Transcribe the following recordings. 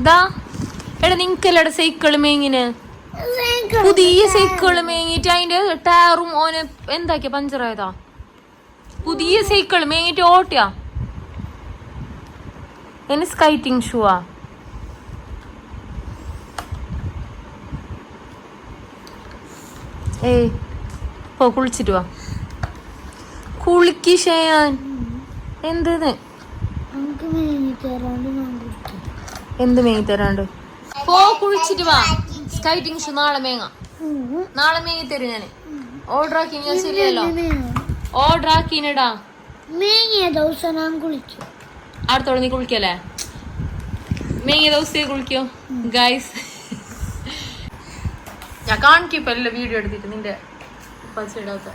ഇതാ എടാ നിങ്ങക്കല്ലട സൈക്കിൾ മേങ്ങിന് പുതിയ സൈക്കിൾ മേങ്ങിട്ട് അതിന്റെ ടയറും ഓനെ എന്താക്കിയ? പഞ്ചറായതാ പുതിയ സൈക്കിൾ മേങ്ങിട്ട് ഓട്ടിയാ. എന്നെ സ്കൈറ്റിംഗ് ഷൂവാ ഏയ് പോ കുളിച്ചിട്ട് വാ. കുളിക്ക് ഷയാൻ എന്ത് എന്ത് മേങ്ങി തരാണ്ട്? പോ കുളിച്ചിട്ട് വാ. സ്കൈറ്റിംഗ് ഷൂ നാളെ മേങ്ങാം നാളെ മേങ്ങി തരും ഞാൻ ഓർഡർ ആക്കി ഞാൻ ശരിയല്ലോ. ഓർഡർ ആക്കിനടാ. മേങ്ങിയ ദിവസം ഞാൻ കുളിച്ചു. അടുത്തോടെ നീ കുളിക്കല്ലേ? മേങ്ങിയ ദിവസത്തെ കുളിക്കോ? ഗൈസ് ഞാൻ കാണിക്കിപ്പോ എല്ലാം വീഡിയോ എടുത്തിട്ട് നിന്റെ പച്ചിടാത്ത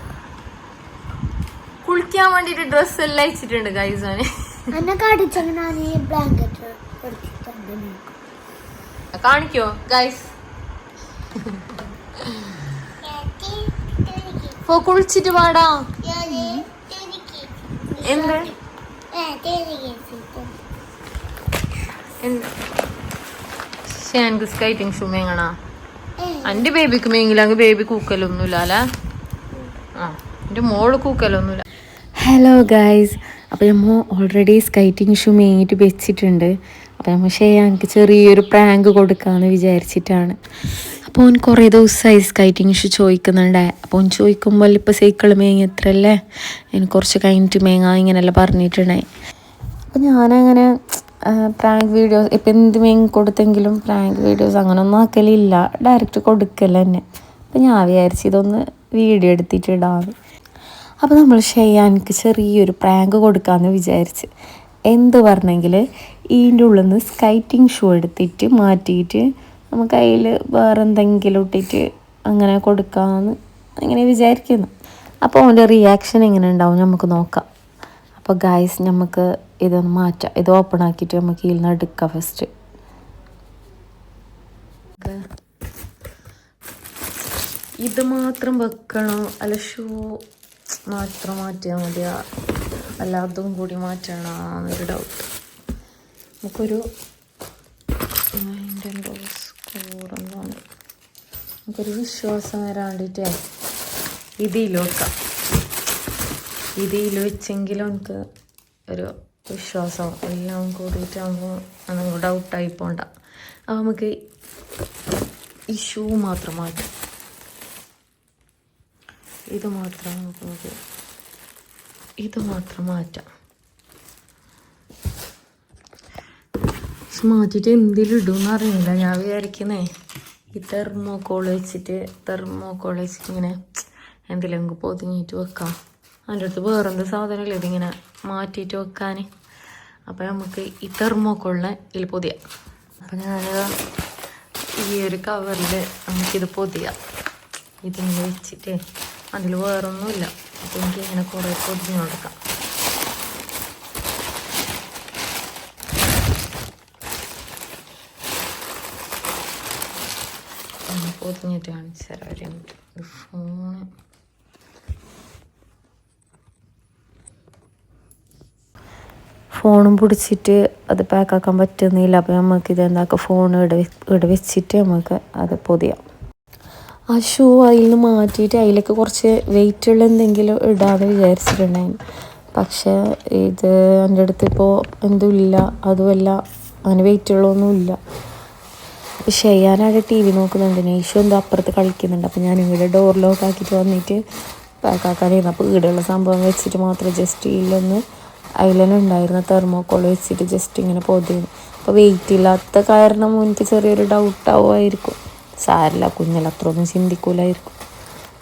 കുളിക്കാൻ വേണ്ടിട്ട് ഡ്രസ്സ് എല്ലാം അയച്ചിട്ടുണ്ട് ഗൈസ് ഞാൻ കാണിക്കോ ഗൈസ് പോ കുളിച്ചിട്ട് പാടാ എന്ത്? സ്കൈറ്റിംഗ് ഷൂ മേങ്ങണാ? എന്റെ ബേബിക്ക് മേങ്ങില്ലെങ്കിൽ ബേബി കൂക്കലൊന്നുമില്ല അല്ലേ? ആ എന്റെ മോൾ കൂക്കലൊന്നുമില്ല. ഹലോ ഗൈസ് അപ്പോൾ നമ്മൾ ഓൾറെഡി സ്കൈറ്റിംഗ് ഷൂ മേങ്ങിയിട്ട് വെച്ചിട്ടുണ്ട്. അപ്പോൾ നമ്മൾ ഷെയ്യാనికి ചെറിയൊരു പ്രാങ്ക് കൊടുക്കാമെന്ന് വിചാരിച്ചിട്ടാണ്. അപ്പോൾ ഓൻ കുറേ ദിവസമായി സ്കൈറ്റിംഗ് ഷൂ ചോദിക്കുന്നുണ്ടേ അപ്പോൾ ഓൻ ചോദിക്കുമ്പോൾ ഇപ്പോൾ സൈക്കിൾ മേങ്ങി എത്രയല്ലേ എനിക്ക് കുറച്ച് കഴിഞ്ഞിട്ട് മേങ്ങാം ഇങ്ങനെയല്ല പറഞ്ഞിട്ടുണ്ടായി അപ്പോൾ ഞാനങ്ങനെ പ്രാങ്ക് വീഡിയോസ് ഇപ്പം എന്ത് മേങ്ങി കൊടുത്തെങ്കിലും പ്രാങ്ക് വീഡിയോസ് അങ്ങനെ ഒന്നും ആക്കലില്ല. ഡയറക്റ്റ് കൊടുക്കൽ തന്നെ അപ്പം ഞാൻ വിചാരിച്ചു ഇതൊന്ന് വീഡിയോ എടുത്തിട്ട് ഇടാമെന്ന് അപ്പോൾ നമ്മൾ ഷെയ്യാനിക്ക് ചെറിയൊരു പ്രാങ്ക് കൊടുക്കാമെന്ന് വിചാരിച്ച്. എന്ത് പറഞ്ഞെങ്കിൽ ഇതിന്റെ ഉള്ളിൽ നിന്ന് സ്കൈറ്റിംഗ് ഷൂ എടുത്തിട്ട് മാറ്റിയിട്ട് നമുക്ക് അതിൽ വേറെ എന്തെങ്കിലും ഇട്ടിട്ട് അങ്ങനെ കൊടുക്കാമെന്ന് അങ്ങനെ വിചാരിക്കുന്നു. അപ്പോൾ അവന്റെ റിയാക്ഷൻ എങ്ങനെ ഉണ്ടാവും നമുക്ക് നോക്കാം. അപ്പോൾ ഗായ്സ് നമുക്ക് ഇതൊന്ന് മാറ്റാം. ഇത് ഓപ്പൺ ആക്കിയിട്ട് നമുക്ക് ഇതിൽ നിന്ന് എടുക്കാം ഫസ്റ്റ് ഇത് മാത്രം വെക്കണോ? അല്ല ഷൂ മാത്രം മാറ്റിയാൽ മതിയാ. അല്ല കൂടി മാറ്റണോ എന്നൊരു ഡൗട്ട് നമുക്കൊരു മൈൻഡ് എന്തോ സ്കോറെന്നാണ് നമുക്കൊരു വിശ്വാസം വരാണ്ടിട്ടേ ഇതിയിൽ വെക്കാം ഇതിയിൽ വെച്ചെങ്കിലും എനിക്ക് ഒരു വിശ്വാസം എല്ലാം കൂടിയിട്ടാകുമ്പോൾ നമുക്ക് ഡൗട്ടായി പോണ്ട. അപ്പോൾ നമുക്ക് ഷൂ മാത്രം ഇത് മാത്രം ഇത് മാത്രം മാറ്റാം. മാറ്റിയിട്ട് എന്തിലിടും എന്നറിയില്ല ഞാൻ വിചാരിക്കുന്നേ ഈ തെർമോക്കോൾ വെച്ചിട്ട് തെർമോക്കോൾ വെച്ചിട്ട് ഇങ്ങനെ എന്തിലെങ്കിലും പൊതിഞ്ഞിട്ട് വെക്കാം. അതിന്റെ അടുത്ത് വേറെന്ത് സാധനമില്ല. ഇതിങ്ങനെ മാറ്റിയിട്ട് വെക്കാൻ അപ്പോൾ നമുക്ക് ഈ തെർമോക്കോളിനെ ഇതിൽ പൊതിയാം. അപ്പം ഞാൻ ഈ ഒരു കവറിൽ നമുക്കിത് പൊതിയാം. ഇതിങ്ങനെ വെച്ചിട്ട് അതിൽ വേറൊന്നുമില്ല. അപ്പോൾ എനിക്ക് ഇങ്ങനെ കുറേ പൊതിഞ്ഞ് കൊടുക്കാം. പൊതിഞ്ഞിട്ട് കാണിച്ചു. ഫോണ്. ഫോണും പിടിച്ചിട്ട് അത് പാക്കാക്കാൻ പറ്റുന്നില്ല. അപ്പോൾ നമുക്ക് ഇത് എന്താക്കാം? ഫോൺ ഇവിടെ വെച്ചിട്ട് നമുക്ക് അത് പൊതിയാം. ആ ഷൂ അതിൽ നിന്ന് മാറ്റിയിട്ട് അതിലേക്ക് കുറച്ച് വെയിറ്റ് ഉള്ള എന്തെങ്കിലും ഇടാന്ന് വിചാരിച്ചിട്ടുണ്ടായിരുന്നു. പക്ഷേ ഇത് എന്റെ അടുത്ത് ഇപ്പോൾ എന്തുമില്ല അതുമല്ല അങ്ങനെ വെയിറ്റ് ഉള്ളതൊന്നും ഇല്ല. അപ്പോൾ ഷെയ്യാനായിട്ട് ടി വി നോക്കുന്നുണ്ട്. നെയ്ഷു എന്തോ അപ്പുറത്ത് കളിക്കുന്നുണ്ട്. അപ്പോൾ ഞാൻ ഇവിടെ ഡോർ ലോക്ക് ആക്കിയിട്ട് വന്നിട്ട് പാക്കാക്കാനായിരുന്നു അപ്പോൾ ഇവിടെയുള്ള സംഭവം വെച്ചിട്ട് മാത്രം ജസ്റ്റ് ഇതിലൊന്ന് അതിലുണ്ടായിരുന്ന തെർമോക്കോൾ വെച്ചിട്ട് ജസ്റ്റ് ഇങ്ങനെ പൊതിയുന്നു അപ്പോൾ വെയിറ്റ് ഇല്ലാത്ത കാരണം എനിക്ക് ചെറിയൊരു ഡൗട്ട് ആവുമായിരിക്കും. സാരില്ല കുഞ്ഞിൽ അത്രയൊന്നും ചിന്തിക്കൂലായിരിക്കും.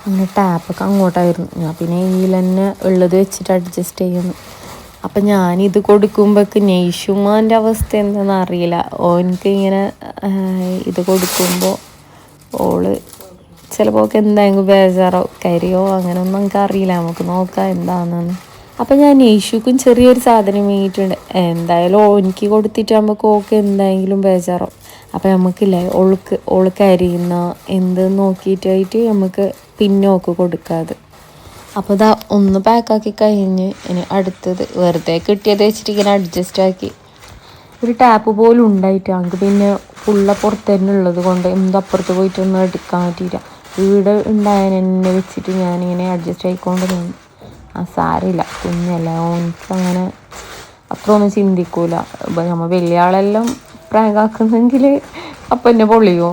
അങ്ങനെ ടാപ്പൊക്കെ അങ്ങോട്ടായിരുന്നു. ഞാൻ പിന്നെ ഇതിൽ തന്നെ ഉള്ളത് വെച്ചിട്ട് അഡ്ജസ്റ്റ് ചെയ്യുന്നു. അപ്പം ഞാനിത് കൊടുക്കുമ്പോഴേക്ക് നെയ്ഷുമാന്റെ അവസ്ഥ എന്താണെന്ന് അറിയില്ല. ഓനക്ക് ഇങ്ങനെ ഇത് കൊടുക്കുമ്പോൾ ഓൾ ചിലപ്പോൾ എന്തായെങ്കിലും ബേജാറോ കരിയോ അങ്ങനെ ഒന്നും നമുക്ക് അറിയില്ല. നമുക്ക് നോക്കാം എന്താണെന്ന്. അപ്പം ഞാൻ നെയ്ഷുക്കും ചെറിയൊരു സാധനം വാങ്ങിയിട്ടുണ്ട്. എന്തായാലും ഓനിക്ക് കൊടുത്തിട്ടാകുമ്പോൾ ഓക്ക് എന്തായെങ്കിലും ബേജാറോ. അപ്പം നമുക്കില്ലേ ഒഴുക്ക് ഓൾ കരിയുന്ന എന്ത് നോക്കിയിട്ടായിട്ട് നമുക്ക് പിന്നോക്ക് കൊടുക്കാതെ. അപ്പോൾ ഇതാ ഒന്ന് പാക്കാക്കി കഴിഞ്ഞ് ഇനി അടുത്തത് വെറുതെ കിട്ടിയത് വെച്ചിട്ട് ഇങ്ങനെ അഡ്ജസ്റ്റ് ആക്കി. ഒരു ടാപ്പ് പോലും ഉണ്ടായിട്ട് ഞങ്ങൾക്ക് പിന്നെ ഫുള്ള പുറത്ത് തന്നെ ഉള്ളത് കൊണ്ട് എന്ത് അപ്പുറത്ത് പോയിട്ടൊന്നും എടുക്കാൻ പറ്റിയില്ല. വീട് ഉണ്ടായാൽ എന്നെ വെച്ചിട്ട് ഞാനിങ്ങനെ അഡ്ജസ്റ്റ് ആയിക്കൊണ്ട് നിന്നു. ആ സാരില്ല കുഞ്ഞല്ല ഓനിക്ക് അങ്ങനെ അത്ര ഒന്നും ചിന്തിക്കൂല നമ്മൾ വലിയ ആളെല്ലാം പ്രാങ്കാക്കുന്നെങ്കിൽ അപ്പം എന്നെ പൊള്ളിയോ?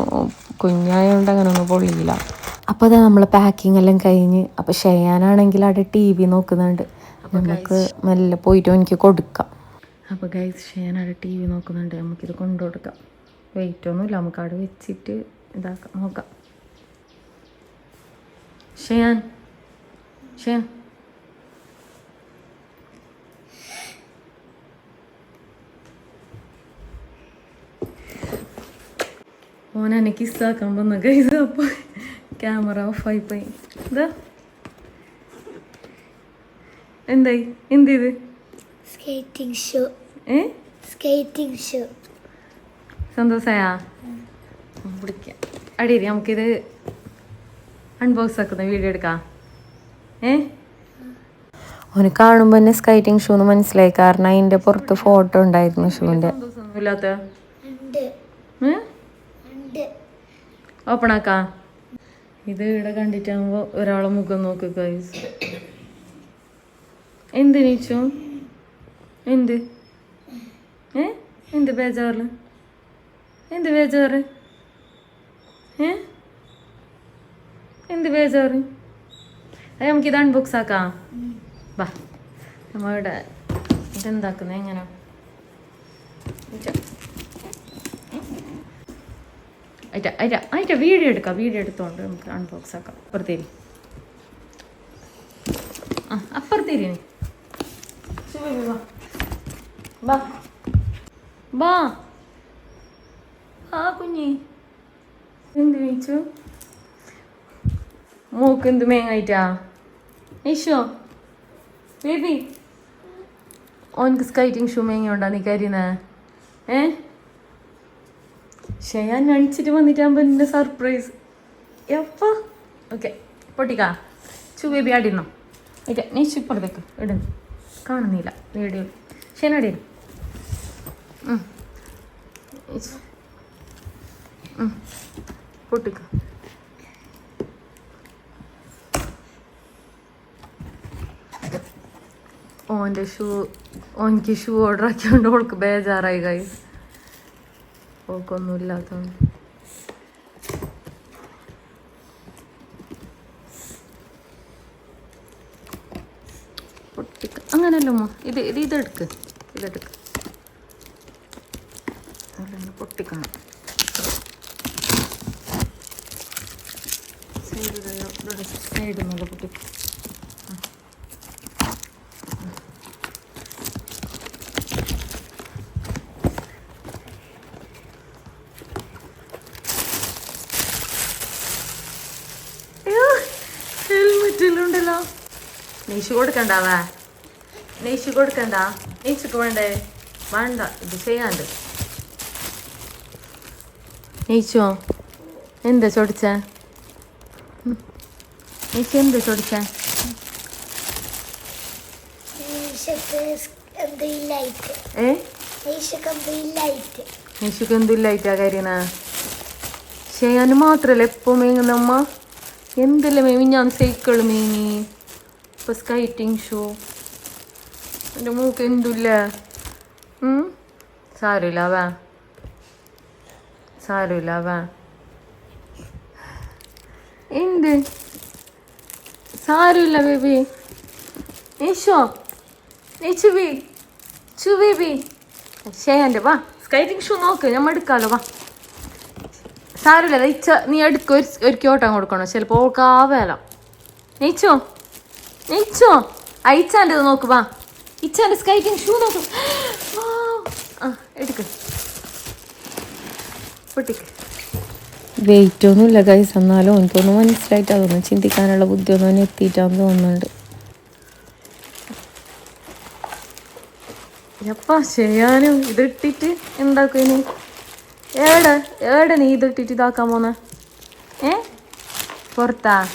കുഞ്ഞായതുകൊണ്ട് അങ്ങനെ ഒന്നും പൊള്ളിയില്ല. അപ്പോൾ അതാ നമ്മൾ പാക്കിംഗ് എല്ലാം കഴിഞ്ഞ് അപ്പോൾ ഷെയ്യാനാണെങ്കിൽ അവിടെ ടി വി നോക്കുന്നുണ്ട്. നമുക്ക് മെല്ലെ പോയിട്ട് എനിക്ക് കൊടുക്കാം. അപ്പോൾ ഗൈസ് ഷെയ്യാൻ അവിടെ ടി വി നോക്കുന്നുണ്ട്. നമുക്കിത് കൊണ്ടു കൊടുക്കാം. വെയിറ്റ് ഒന്നുമില്ല. നമുക്ക് അവിടെ വെച്ചിട്ട് ഇതാക്കാം. നോക്കാം. ഷെയാൻ ഷെയാൻ. ഓൻ എന്നെ കിസ്സാക്കാൻ വന്ന ഗൈസ് അപ്പോൾ ക്യാമറ ഓഫായി പോയി ഇതാ എന്തായി? എന്ത് സ്കേറ്റിംഗ് ഷോ ഏ? സ്കേറ്റിംഗ് ഷോ സന്തോഷായാ? പിടിക്കാം അടിയരി നമുക്കിത് അൺബോക്സ് ആക്കുന്ന വീഡിയോ എടുക്കാം. ഏ? ഓന് കാണുമ്പോൾ തന്നെ സ്കൈറ്റിംഗ് ഷൂ എന്ന് മനസ്സിലായി. കാരണം അതിന്റെ പുറത്ത് ഫോട്ടോ ഉണ്ടായിരുന്നു ഷൂവിന്റെ ഉണ്ട്. ഉണ്ട് ഓപ്പൺ ആക്കാ. ഇത് ഇവിടെ കണ്ടിട്ടാകുമ്പോൾ ഒരാളെ മുഖം നോക്ക് ഗൈസ് എന്ത് നീച്ചു? എന്ത്? ഏ? എന്ത് ബേജാറ് എന്ത് ബേജാറ്? ഏ? എന്ത് ബേജാറ്? അത് നമുക്കിത് അൺബോക്സ് ആക്കാം. വാ. നമ്മളിവിടെ ഇതെന്താക്കുന്നത് എങ്ങനെ അയറ്റ അതിന്റെ അതിന്റെ വീഡിയോ എടുക്കാം വീഡിയോ എടുത്തുകൊണ്ട് നമുക്ക് അൺബോക്സ് ആക്കാം. അപ്പുറത്തേരി. ആ അപ്പുറത്തേരി ബാ ബാ ആ കുഞ്ഞി. എന്ത് വീച്ചു മൂക്ക് എന്ത് മേങ്ങായിട്ടാ? ഈശോ ബേബി. ഓൻക്ക് സ്കൈറ്റിംഗ് ഷൂ മേങ്ങയുണ്ടാ നീ കരുന്നേ? ഏ? ഷെയാൻ അണിച്ചിട്ട് വന്നിട്ടാകുമ്പോൾ എന്റെ സർപ്രൈസ് എപ്പ? ഓക്കെ പൊട്ടിക്കാ. ചു ബേബി അടിന്നോ ഇല്ല നീ ചുപ്പുറത്തേക്ക് ഇടുന്നു കാണുന്നില്ല. വീഡിയോ ഷെൻ അടിയിരുന്നു പൊട്ടിക്ക. ഓന്റെ ഷൂ ഓനിക്ക് ഷൂ ഓർഡർ ആക്കിയോണ്ട് ഓൾക്ക് ബേജാറായി കൈസ് പോക്കൊന്നുമില്ലാത്തതുകൊണ്ട് പൊട്ടിക്ക അങ്ങനല്ല ഉമ്മ. ഇത് ഇത് ഇതെടുക്ക്. ഇതെടുക്ക്. അല്ലെങ്കിൽ പൊട്ടിക്കണം. സൈഡിൽ നിന്നുള്ള ഹെൽമെറ്റെല്ലാം ഉണ്ടല്ലോ നെയ്ഷ് കൊടുക്കണ്ടാവാ? നെയ്ച്ച് കൊടുക്കണ്ട. നെയ്ച്ചക്ക് വേണ്ടേ? വേണ്ട ഇത് ചെയ്യാണ്ട്. നെയ്ച്ചോ എന്താ ചൊടിച്ച നെയ്ച്ച് എന്താ ചൊടിച്ച ഏ? നെയ്ച്ചക്ക് എന്തില്ലായിട്ടാ കാര്യന ചെയ്യാൻ മാത്രല്ല എപ്പോ മേങ്ങുന്ന അമ്മ? എന്തെല്ലാം മേമി ഞാൻ സൈക്കിൾ മേങ്ങി? ഇപ്പൊ സ്കൈറ്റിംഗ് ഷൂ എന്റെ മൂക്ക് എന്തില്ല? സാരമില്ല വേ. സാരമില്ല വേ. എന്ത്? സാരമില്ല ബേബി. ഈശോ നീ ചുബി ചു ബേബി. ശേയന്റെ വാ. സ്കൈറ്റിംഗ് ഷൂ നോക്ക് നമ്മൾ എടുക്കാമല്ലോ വാ. സാരമില്ല നീ എടുക്കും ഒരു ഒരു ക്യോട്ടം കൊടുക്കണോ? ചിലപ്പോൾ ഓൾക്കാവേല നെയ്ച്ചോ നെയ്ച്ചോ അയച്ചാന്റെ നോക്ക് വാ. ഇച്ചാന്റെ സ്കൈറ്റിംഗ് ഷൂ നോക്ക്. ആ, എടുക്ക്. പൊട്ടിക്ക്. വെയിറ്റ് ഒന്നുമില്ല ഗൈസ് എന്നാലും എനിക്കൊന്നും മനസ്സിലായിട്ട് അതൊന്നും ചിന്തിക്കാനുള്ള ബുദ്ധിയൊന്നും അവന് എത്തിയിട്ടാന്ന് തോന്നുന്നുണ്ട്. എപ്പാ ചെയ്യാനും? ഇതിട്ടിട്ട് എന്താക്കും ഇനി? ഏടെ എവിടെ നീ ഇതിട്ടിട്ട് ഇതാക്കാൻ പോന്നെ? ഏ? പുറത്താ?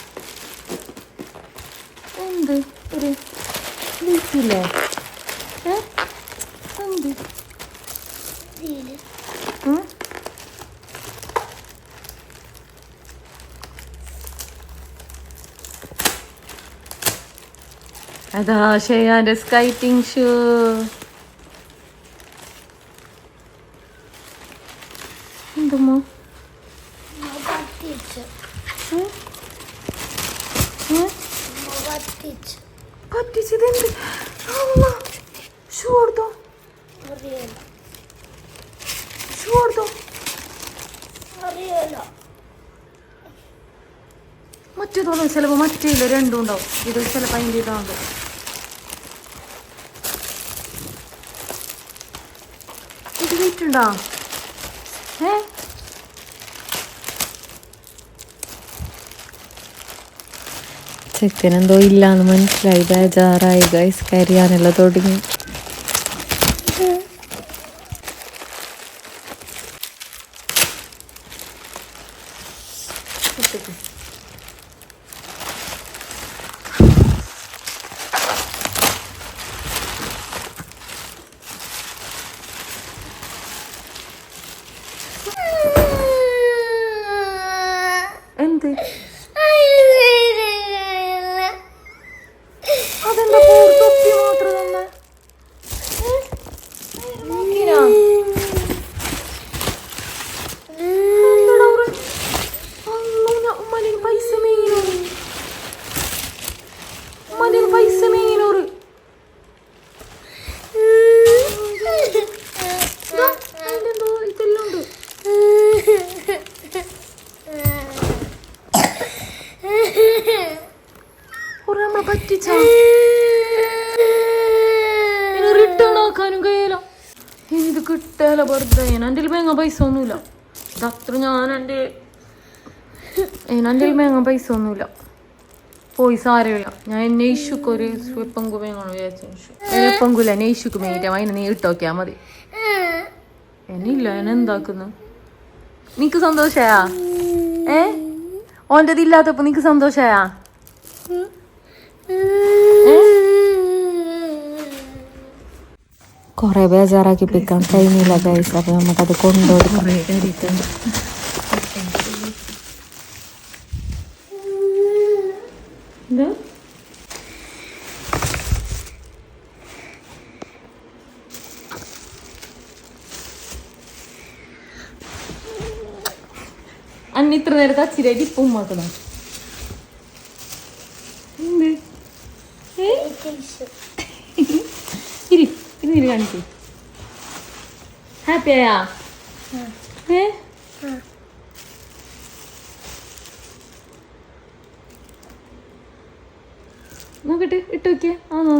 എന്ത്? ഒരു വീട്ടില്ലേ? ഏ? എന്ത്? അതാ ഷെയാന്റെ സ്കൈറ്റിംഗ് ഷൂ എന്തുമ്മോ പറ്റിച്ച് ഉം? ഉം? പറ്റിച്ച് പറ്റിച്ചത് എന്ത് ഷൂ കൊടുത്തോ അറിയില്ല ഷൂ കൊടുത്തോ അറിയില്ല മറ്റേതോന്നും ചിലപ്പോൾ മറ്റേ ഇല്ല രണ്ടും ഉണ്ടാവും. ഇത് ചിലപ്പോൾ അതിന്റെ ഇതാകും. ഇത് വെയിറ്റുണ്ടോ ഏ? ചെക്കൻ എന്തോ ഇല്ലാന്ന് മനസ്സിലായി. ബേജാറായി ഗൈസ് കരിയാനെല്ലാം തുടങ്ങി എന്ത് അതെന്താ തൊപ്പി മാത്രം തന്നെ നോക്കിനാ എന്തെടാ ഉറ? അള്ളോ, ഞാൻ ഉമ്മാലേക്ക് പൈസ മേങ്ങിനോ ഉമ്മാലേക്ക് പൈസ മേങ്ങിനോറ് അതിലെന്തോ ഇതെല്ലാം ഉണ്ട് പറ്റിച്ച റിട്ടേൺ ആക്കാനും ഇത് കിട്ടല വെറുതെ? എന്റെ മേങ്ങ പൈസ ഒന്നുമില്ല. ഇതത്ര ഞാൻ എന്റെ എന്റെ മേങ്ങ പൈസ ഒന്നുമില്ല. പോയി സാരമില്ല ഞാൻ നെയ്ഷുക്ക് ഒരു സ്വപ്പങ്കു മേങ്ങാണ് വിചാരിച്ചു സ്വപ്പങ്കുല നെയ്ഷുക്ക് മേങ്ങിട്ട് അതിനെ നീ ഇട്ടോക്കിയാ മതി. എന്നില്ല ഞാൻ എന്താക്കുന്നു? നിനക്ക് സന്തോഷയാ? ഏ? ഓന്റെത് ഇല്ലാത്തപ്പോ നിനക്ക് സന്തോഷായാ? കുറെ ബേജാറാക്കി പിക്കാൻ കഴിഞ്ഞില്ല ഗൈസ് അപ്പൊ നമുക്കത് കൊണ്ടുകൊടുക്കാം. ഇത്ര നേരത്തെ അച്ചിരായിട്ട് ഇപ്പം ഉമ്മാക്കണം? എന്ത്? ഇരി ഇരി കാണിക്ക്. ഹാപ്പി ആയാ? ഏ? നോക്കട്ടെ ഇട്ട് നോക്കിയേ. ആണോ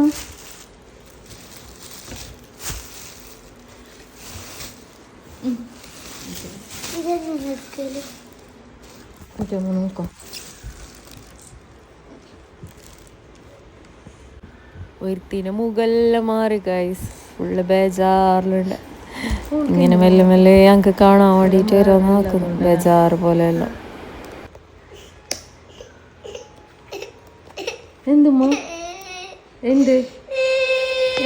ഇതൊന്ന് നോക്കാം ഒരുത്തിന് മാറി ഗൈസ് ഫുള്ള് ബേജാറിലുണ്ട്. ഇങ്ങനെ മെല്ലെ മെല്ലെ ഞങ്ങൾക്ക് കാണാൻ വേണ്ടിയിട്ട് ഓരോ നോക്കുന്നു. ബേജാറ് പോലെയല്ല എന്തുമ്മ എന്ത്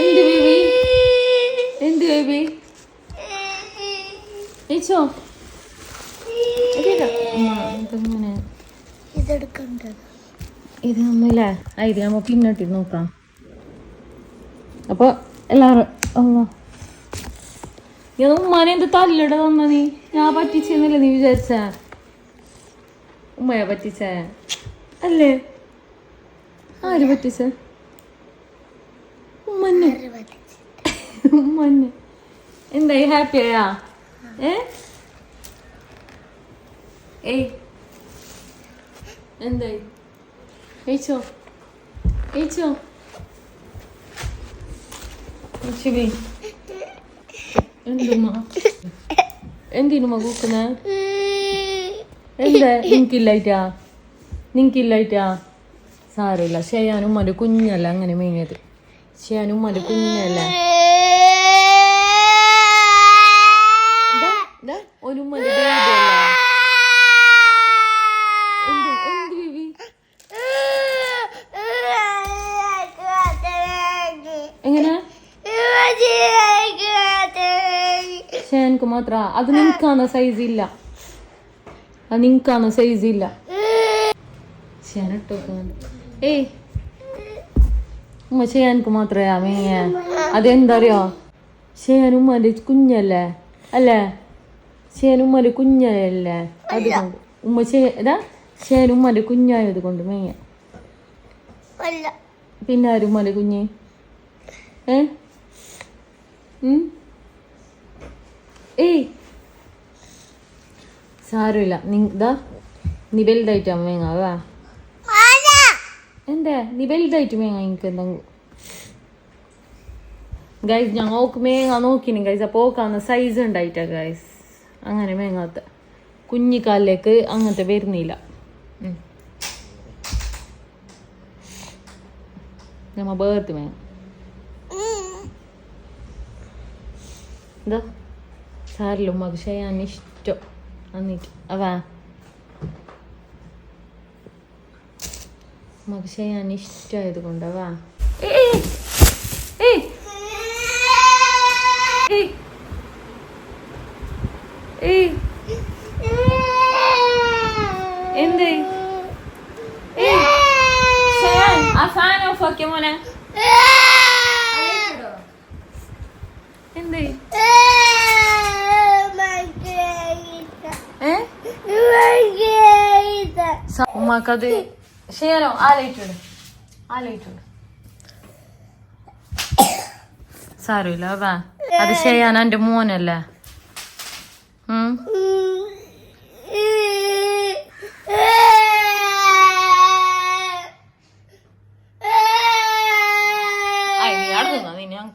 എന്ത് ബേബി എന്ത് ബേബി ഏച്ചോ ഇതെങ്ങനെ ഇതെടുക്കണ്ടത് ഇത് നമ്മല്ലേ ഇത് നമുക്ക് പിന്നോട്ടി നോക്കാം. അപ്പൊ എല്ലാവരും ഉമ്മാനെ എന്ത് തല്ലിട തന്ന നീ? ഞാൻ പറ്റിച്ചെന്നില്ല നീ വിചാരിച്ച? ഉമ്മയെ പറ്റിച്ച? അല്ലേ? ആര് പറ്റിച്ച? ഉമ്മന്നെ. ഉമ്മന്നെ. എന്തായി ഹാപ്പി ആയാ ഏ? ഏയ്. എന്തായി ഏച്ചോ ഏച്ചോ ശരി. എന്തുമ്മ? എന്തിനുമ്മ കൂക്കുന്ന? എന്താ? നിനക്കില്ലായിട്ടാ? നിനക്കില്ലായിട്ടാ? സാരമില്ല. ഷെയാനും ഉമ്മന്റെ കുഞ്ഞല്ല അങ്ങനെ മേങ്ങിയത് ഷെയാനും ഉമ്മന്റെ കുഞ്ഞല്ല ദാ, ദാ, ഒരു ഉമ്മന്റെ baby അല്ലേ? എന്ത് എന്ത് ബേബി മാത്ര അത് നിങ്ങൾക്കാണ് സൈസ് ഇല്ല? അത് നിങ്ങൾക്കാണ് സൈസ് ഇല്ല? ഏയ്. ഉമ്മ ചെയ്യാനക്ക് മാത്രമേ മേങ്ങ അതെന്താ അറിയോ ചെയ്യാൻ ഉമ്മാന്റെ കുഞ്ഞല്ലേ? അല്ലേ? ചെയ്യാൻ ഉമ്മാന്റെ കുഞ്ഞല്ലേ? അതുകൊണ്ട് ഉമ്മ ചെയ്യാ ചെയ്യാൻ ഉമ്മാന്റെ കുഞ്ഞായത് കൊണ്ട് മേയ പിന്നെ ആരും ഉമ്മാന്റെ കുഞ്ഞ്? ഏ? ഏയ്. സാരമില്ല. ഇതാ നീ വലുതായിട്ട് അമ്മേങ്ങ വാ. എന്താ? നീ വലുതായിട്ട് മേങ്ങ എനിക്ക് എന്തെങ്കിലും ഗൈസ് ഞാൻ ഓക്ക് മേങ്ങ നോക്കിനി ഗൈസ് അപ്പോൾ ഓക്കാന്ന് സൈസ് ഉണ്ടായിട്ടാ ഗൈസ് അങ്ങനെ മേങ്ങാത്ത. കുഞ്ഞിക്കാലിലേക്ക് അങ്ങനത്തെ വരുന്നില്ല. നമ്മ ബേർത്ത് മേങ്ങ. എന്താ സാരില്ല ചെയ്യാൻ ഇഷ്ടം എന്നിട്ട് അവാ മകശയാൻ ഇഷ്ടമായത് ആ ഫാൻ ഓഫ് ആക്കിയ മോനെ എന്തേ ഏ ഉമ്മാക്കത് ചെയ്യാനോ ആ ലൈറ്റ് ആ ലൈറ്റ് സാരമില്ല വാ. അത് ചെയ്യാൻ എന്റെ മോനല്ലേ.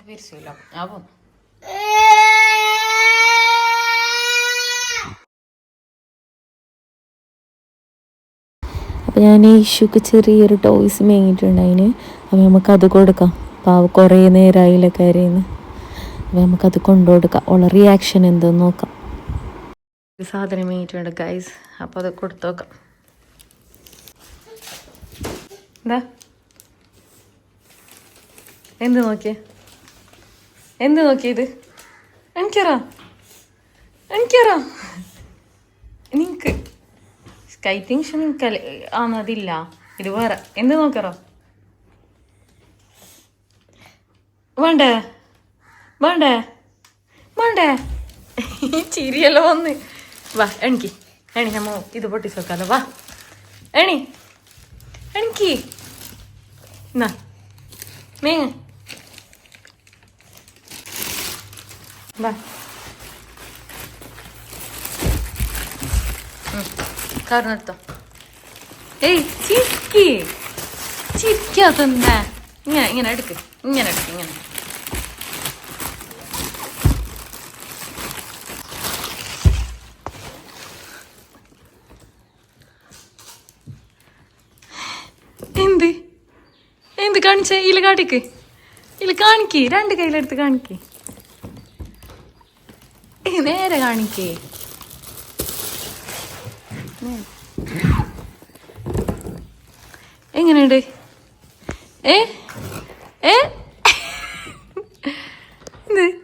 തിരിച്ചില്ല ഞാൻ പോന്നു. അപ്പം ഞാൻ ഈശുക്ക് ചെറിയൊരു ടോയ്സ് മേങ്ങിയിട്ടുണ്ടായിന് അപ്പം നമുക്കത് കൊടുക്കാം. പാവ കുറേ നേരമായില്ല കരയുന്നു. അപ്പം നമുക്കത് കൊണ്ടു കൊടുക്കാം. ഉള്ള റിയാക്ഷൻ എന്തെന്ന് നോക്കാം. സാധനം മേങ്ങിയിട്ടുണ്ട് ഗൈസ് അപ്പോൾ അത് കൊടുത്തു നോക്കാം. എന്താ? എന്ത് നോക്കിയേ? എന്ത് നോക്കിയത് എനിക്കറാ എനിക്കറാ നിനക്ക് സ്കൈറ്റിംഗ് കല ആണതില്ല ഇത് വേറെ. എന്ത് നോക്കറോ? വേണ്ടേ? വേണ്ടേ? വേണ്ടേ? ചിരിയെല്ലാം വന്ന്. വാ എണിക്ക്. എണി നമ്മ ഇത് പൊട്ടിച്ച് വെക്കാലോ വാ. എണി. എണിക്ക്. എന്നാ മേങ്ങ വാ. കാരണം എടുത്തോ ഏയ് ചിരിക്ക് ചിരിക്കാത്തന്നെ ഇങ്ങനെ ഇങ്ങനെ എടുക്ക് ഇങ്ങനെ എടുക്ക് ഇങ്ങനെ എന്ത്? എന്ത് കാണിച്ചേ? ഇല്ല കാട്ടിക്ക് ഇല്ല കാണിക്ക്. രണ്ട് കയ്യിലെടുത്ത് കാണിക്ക്. നേരെ കാണിക്കേ. എങ്ങനെയുണ്ട്? ഏ? ഏ? എന്ത്?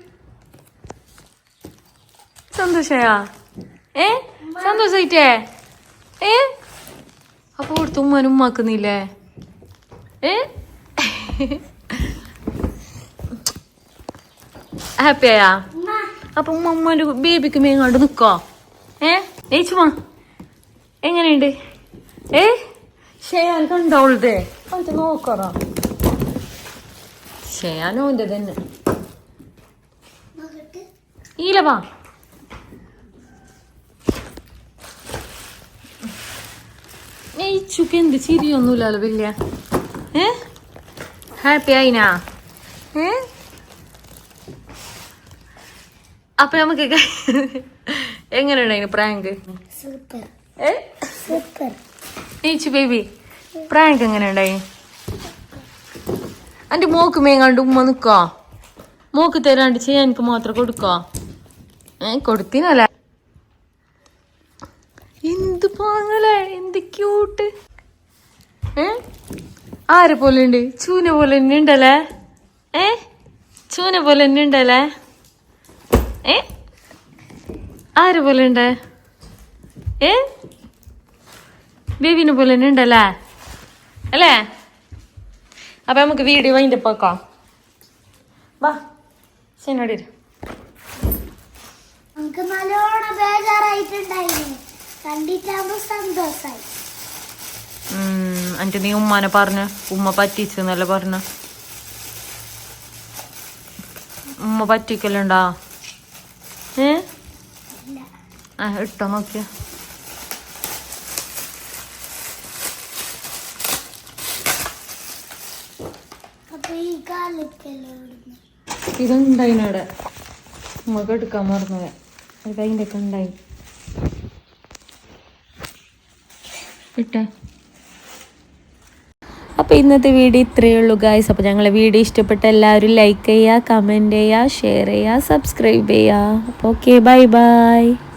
സന്തോഷയാ? ഏ? സന്തോഷായിട്ടേ? ഏ? അപ്പൊ കൊടുത്ത് ഉമ്മാനും ഉമ്മാക്കുന്നില്ലേ? ഏ? ഹാപ്പിയായാ? അപ്പൊ ഉമ്മ ഉമ്മാന്റെ ബേബിക്ക് മേങ്ങാണ്ട് നിക്കോ? ഏ? ഏച്ചുമാ എങ്ങനെയുണ്ട്? ഏ? ഷെയാൻ കണ്ടോളതേ അത് നോക്കറ ഷെയാനോ എന്റെ തന്നെ. ഈലവാ. നെയ്ച്ചുക്ക് എന്ത് ചിരിയൊന്നുമില്ലല്ലോ വലിയ. ഏ? ഹാപ്പി ആയിനാ? ഏ? അപ്പൊ നമുക്ക് എങ്ങനെയുണ്ടായിന് പ്രാങ്ക് സൂപ്പർ ഏച്ചു ബേബി പ്രാങ്ക് എങ്ങനെ ഉണ്ടായി? എന്റെ മോക്ക് മേങ്ങാണ്ട് ഉമ്മ നിക്കോ. മോക്ക് തരാണ്ട് ചെയ്യാൻ എനിക്ക് മാത്രം കൊടുക്കോ. ഏ കൊടുത്തിനല്ല. എന്ത് പാങ്ങലേ എന്ത് ക്യൂട്ട് ഏ? ആരെ പോലെ ഉണ്ട്? ചൂന പോലെ തന്നെ ഉണ്ടല്ലേ? ഏ? ചൂന പോലെ തന്നെ ഉണ്ടല്ലേ? ഏ? ആരെ പോലെ ഉണ്ട്? ഏ? ബേബിനെ പോലെ തന്നെ ഉണ്ടല്ലേ? അല്ലേ? അപ്പൊ നമുക്ക് വീഡിയോ അതിന്റെ പോക്കാം വാ ശനോടി നമുക്ക് നല്ലോണം ബേജാറായിട്ടുണ്ടായിരുന്നു കണ്ടിട്ടാകുമ്പോ സന്തോഷായി. എന്നിട്ട് നീ ഉമ്മാനെ പറഞ്ഞ ഉമ്മ പറ്റിച്ചെന്നല്ലേ പറഞ്ഞ. ഉമ്മ പറ്റിക്കലുണ്ടാ? ഏ? ആ ഇട്ടോ നോക്കിയ അപ്പൊ ഈ കാലത്തെല്ലാം ഇവിടുന്ന് ഇതുണ്ടായിനവിടെ മുഖം എടുക്കാൻ മറന്നത് അത് അതിന്റെ ഒക്കെ ഉണ്ടായി അപ്പൊ അപ്പോൾ ഇന്നത്തെ വീഡിയോ ഇത്രയേ ഉള്ളൂ ഗായ്സ് അപ്പോൾ ഞങ്ങളെ വീഡിയോ ഇഷ്ടപ്പെട്ട എല്ലാവരും ലൈക്ക് ചെയ്യുക കമന്റ് ചെയ്യുക ഷെയർ ചെയ്യുക സബ്സ്ക്രൈബ് ചെയ്യുക. Okay bye bye